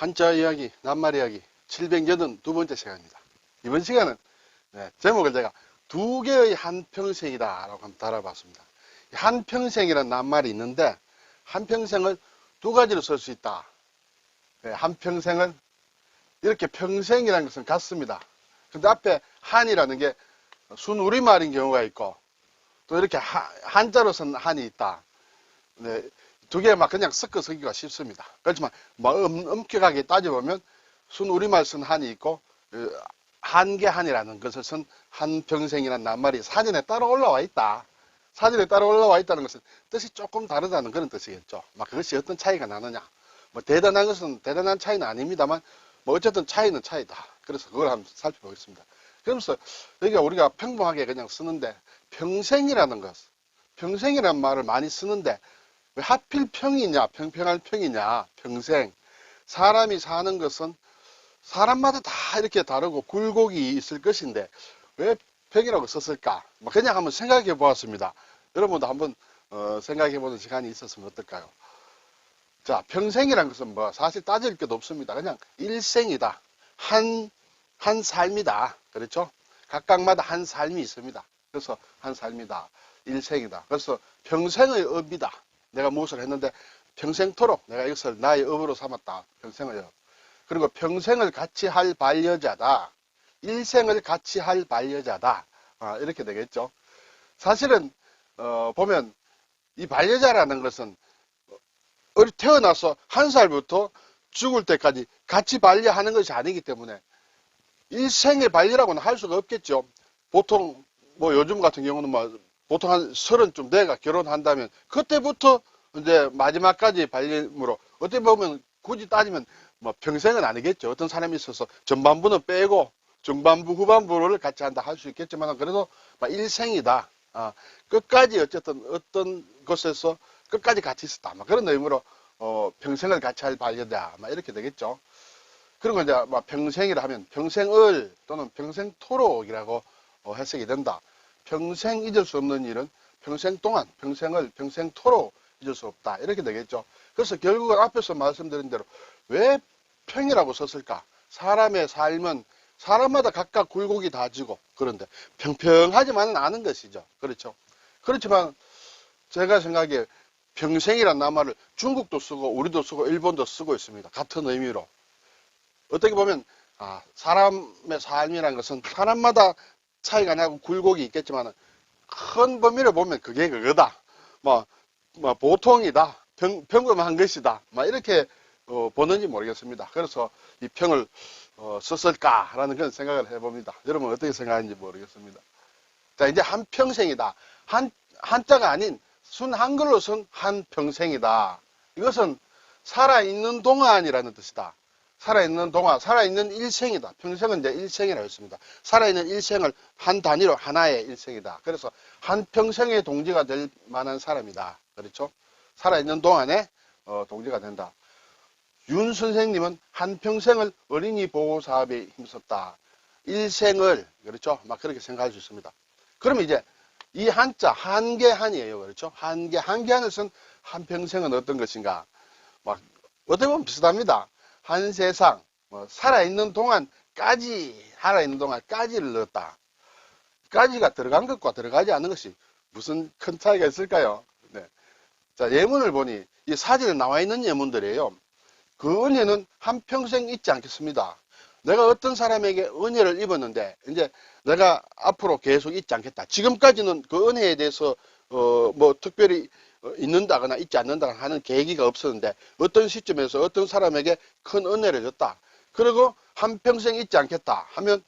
한자 이야기, 낱말 이야기 782번째 시간입니다. 이번 시간은 네, 제목을 제가 두 개의 한평생이다 라고 한번 달아봤습니다. 이 한평생이라는 낱말이 있는데 한평생을 두 가지로 쓸 수 있다. 네, 한평생을 이렇게 평생이라는 것은 같습니다. 근데 앞에 한이라는 게 순우리말인 경우가 있고 또 이렇게 하- 한자로 쓴 한이 있다. 네, 두 개 막 그냥 섞어 쓰기가 쉽습니다. 그렇지만 뭐 엄, 엄격하게 따져보면 순우리말 쓴 한이 있고 어, 한계한이라는 것을 쓴 한평생이라는 낱말이 사전에 따로 올라와 있다. 사전에 따로 올라와 있다는 것은 뜻이 조금 다르다는 그런 뜻이겠죠. 막 그것이 어떤 차이가 나느냐. 뭐 대단한 것은 대단한 차이는 아닙니다만 뭐 어쨌든 차이는 차이다. 그래서 그걸 한번 살펴보겠습니다. 그러면서 여기가 우리가 평범하게 그냥 쓰는데 평생이라는 것, 평생이라는 말을 많이 쓰는데 왜 하필 평이냐, 평평할 평이냐, 평생. 사람이 사는 것은 사람마다 다 이렇게 다르고 굴곡이 있을 것인데 왜 평이라고 썼을까? 뭐 그냥 한번 생각해 보았습니다. 여러분도 한번 어, 생각해 보는 시간이 있었으면 어떨까요? 자, 평생이란 것은 뭐 사실 따질 것도 없습니다. 그냥 일생이다. 한, 한 삶이다. 그렇죠? 각각마다 한 삶이 있습니다. 그래서 한 삶이다. 일생이다. 그래서 평생의 업이다. 내가 무엇을 했는데 평생토록 내가 이것을 나의 업으로 삼았다. 평생의 업. 그리고 평생을 같이 할 반려자다. 일생을 같이 할 반려자다. 아, 이렇게 되겠죠. 사실은 어, 보면 이 반려자라는 것은 어리 태어나서 한 살부터 죽을 때까지 같이 반려하는 것이 아니기 때문에 일생의 반려라고는 할 수가 없겠죠. 보통 뭐 요즘 같은 경우는 뭐 보통 한 서른쯤 돼가 결혼한다면 그때부터 이제 마지막까지 반려물로 어떻게 보면 굳이 따지면 뭐 평생은 아니겠죠. 어떤 사람이 있어서 전반부는 빼고 중반부 후반부를 같이 한다 할 수 있겠지만 그래도 막 일생이다. 아, 끝까지 어쨌든 어떤 곳에서 끝까지 같이 있었다. 막 그런 의미로 어, 평생을 같이 할 반려다. 막 이렇게 되겠죠. 그리고 이제 막 평생이라 하면 평생을 또는 평생토록이라고 어, 해석이 된다. 평생 잊을 수 없는 일은 평생 동안 평생을 평생토록 잊을 수 없다. 이렇게 되겠죠. 그래서 결국은 앞에서 말씀드린 대로 왜 평이라고 썼을까? 사람의 삶은 사람마다 각각 굴곡이 다지고 그런데 평평하지만은 않은 것이죠. 그렇죠. 그렇지만 제가 생각에 평생이란 낱말을 중국도 쓰고 우리도 쓰고 일본도 쓰고 있습니다. 같은 의미로. 어떻게 보면 아, 사람의 삶이라는 것은 사람마다 차이가 나고 굴곡이 있겠지만 큰 범위를 보면 그게 그거다. 뭐, 뭐 보통이다. 평, 평범한 것이다. 막 이렇게 어, 보는지 모르겠습니다. 그래서 이 평을 어, 썼을까라는 그런 생각을 해봅니다. 여러분 어떻게 생각하는지 모르겠습니다. 자, 이제 한 평생이다. 한, 한자가 아닌 순 한글로 쓴 한 평생이다. 이것은 살아 있는 동안이라는 뜻이다. 살아있는 동안, 살아있는 일생이다. 평생은 이제 일생이라고 했습니다. 살아있는 일생을 한 단위로 하나의 일생이다. 그래서 한 평생의 동지가 될 만한 사람이다. 그렇죠? 살아있는 동안에 어, 동지가 된다. 윤 선생님은 한 평생을 어린이 보호 사업에 힘썼다. 일생을, 그렇죠? 막 그렇게 생각할 수 있습니다. 그러면 이제 이 한자, 한계한이에요. 그렇죠? 한계, 한계한을 쓴 한평생은 어떤 것인가? 막, 어떻게 보면 비슷합니다. 한 세상, 뭐 살아있는 동안까지, 살아있는 동안까지를 넣었다. 까지가 들어간 것과 들어가지 않는 것이 무슨 큰 차이가 있을까요? 네. 자, 예문을 보니 이 사진에 나와 있는 예문들이에요. 그 은혜는 한 평생 잊지 않겠습니다. 내가 어떤 사람에게 은혜를 입었는데 이제 내가 앞으로 계속 잊지 않겠다. 지금까지는 그 은혜에 대해서 어 뭐 특별히 어, 잊는다거나 잊지 않는다거나 하는 계기가 없었는데 어떤 시점에서 어떤 사람에게 큰 은혜를 줬다. 그리고 한평생 잊지 않겠다 하면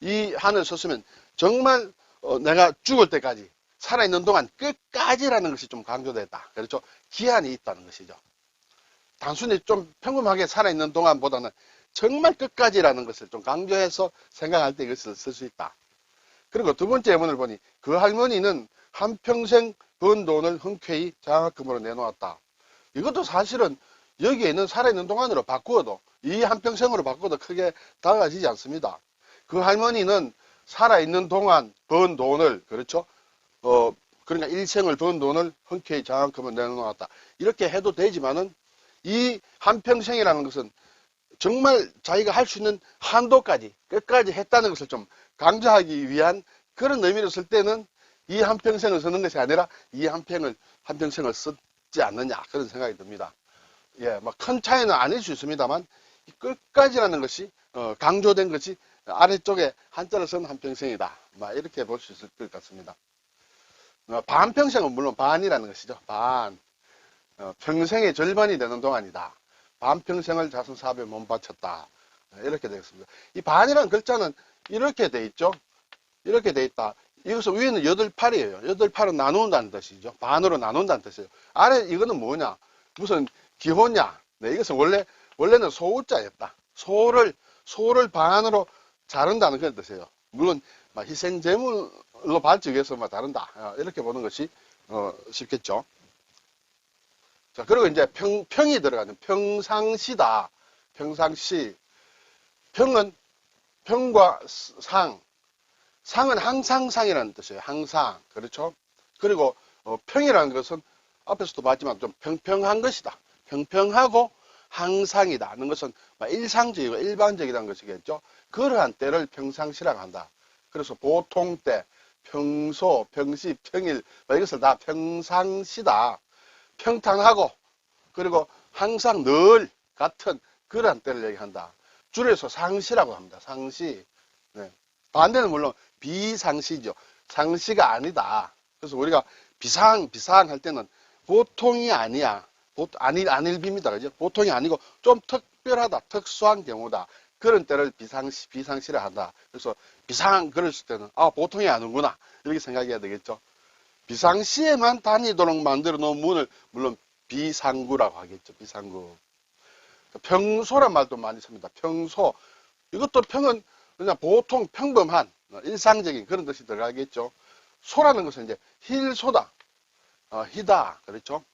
이 한을 썼으면 정말 어, 내가 죽을 때까지 살아있는 동안 끝까지라는 것이 좀 강조됐다. 그렇죠? 기한이 있다는 것이죠. 단순히 좀 평범하게 살아있는 동안보다는 정말 끝까지라는 것을 좀 강조해서 생각할 때 이것을 쓸 수 있다. 그리고 두 번째 예문을 보니 그 할머니는 한평생 번 돈을 흔쾌히 장학금으로 내놓았다. 이것도 사실은 여기에 있는 살아있는 동안으로 바꾸어도 이 한평생으로 바꾸어도 크게 달라지지 않습니다. 그 할머니는 살아있는 동안 번 돈을 그렇죠? 어 그러니까 일생을 번 돈을 흔쾌히 장학금을 내놓았다. 이렇게 해도 되지만은 이 한평생이라는 것은 정말 자기가 할 수 있는 한도까지 끝까지 했다는 것을 좀 강조하기 위한 그런 의미로 쓸 때는 이 한평생을 쓰는 것이 아니라 이 한평을 한평생을 쓰지 않느냐 그런 생각이 듭니다. 예, 뭐 큰 차이는 아닐 수 있습니다만 이 끝까지라는 것이 어, 강조된 것이 아래쪽에 한자를 쓴 한평생이다. 막 이렇게 볼 수 있을 것 같습니다. 어, 반평생은 물론 반이라는 것이죠. 반. 어, 평생의 절반이 되는 동안이다. 반평생을 자선 사업에 몸바쳤다. 어, 이렇게 되겠습니다. 이 반이라는 글자는 이렇게 돼 있죠. 이렇게 돼 있다. 여기서 위에는 여덟 팔이에요. 여덟 팔은 나눈다는 뜻이죠. 반으로 나눈다는 뜻이에요. 아래 이거는 뭐냐? 무슨 기호냐? 네, 이것은 원래 원래는 소우자였다. 소를 소를 반으로 자른다는 그런 뜻이에요. 물론 막 희생 제물로 위해서 막 다른다. 어, 이렇게 보는 것이 어, 쉽겠죠. 자 그리고 이제 평 평이 들어가는 평상시다. 평상시 평은 평과 상 상은 항상 상이라는 뜻이에요. 항상 그렇죠. 그리고 어, 평이라는 것은 앞에서도 봤지만 좀 평평한 것이다. 평평하고 항상이다 하는 것은 막 일상적이고 일반적이라는 것이겠죠. 그러한 때를 평상시라고 한다. 그래서 보통 때, 평소, 평시, 평일 뭐 이것을 다 평상시다. 평탄하고 그리고 항상 늘 같은 그러한 때를 얘기한다. 줄여서 상시라고 합니다. 상시. 네. 반대는 물론 비상시죠. 상시가 아니다. 그래서 우리가 비상, 비상 할 때는 보통이 아니야. 보, 안일, 안일비입니다. 그죠? 보통이 아니고 좀 특별하다. 특수한 경우다. 그런 때를 비상시, 비상시라 한다. 그래서 비상, 그랬을 때는, 아, 보통이 아니구나. 이렇게 생각해야 되겠죠. 비상시에만 다니도록 만들어 놓은 문을, 물론 비상구라고 하겠죠. 비상구. 평소란 말도 많이 씁니다. 평소. 이것도 평은 그냥 보통 평범한, 일상적인 그런 뜻이 들어가겠죠. 소라는 것은 이제 힐소다. 어, 희다. 그렇죠?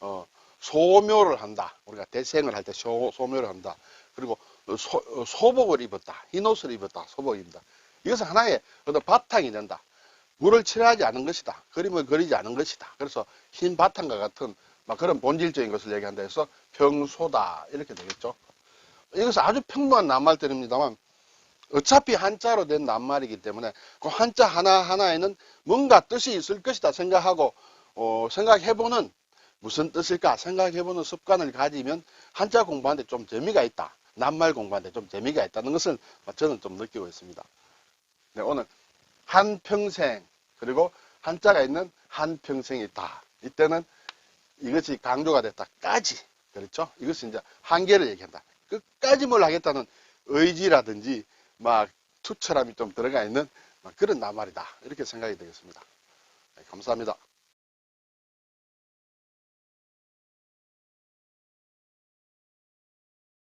어, 소묘를 한다. 우리가 대생을 할 때 소묘를 한다. 그리고 소, 어, 소복을 입었다. 흰 옷을 입었다. 소복입니다. 이것은 하나의 어떤 바탕이 된다. 물을 칠하지 않은 것이다. 그림을 그리지 않은 것이다. 그래서 흰 바탕과 같은 막 그런 본질적인 것을 얘기한다 해서 평소다. 이렇게 되겠죠. 이것은 아주 평범한 낱말들입니다만 어차피 한자로 된 낱말이기 때문에 그 한자 하나하나에는 뭔가 뜻이 있을 것이다 생각하고 어, 생각해보는 무슨 뜻일까 생각해보는 습관을 가지면 한자 공부하는데 좀 재미가 있다. 낱말 공부하는데 좀 재미가 있다는 것을 저는 좀 느끼고 있습니다. 네, 오늘 한평생 그리고 한자가 있는 한평생이 있다. 이때는 이것이 강조가 됐다까지 그렇죠? 이것은 이제 한계를 얘기한다. 끝까지 뭘 하겠다는 의지라든지 막 투철함이 좀 들어가 있는 막 그런 낱말이다. 이렇게 생각이 되겠습니다. 네, 감사합니다.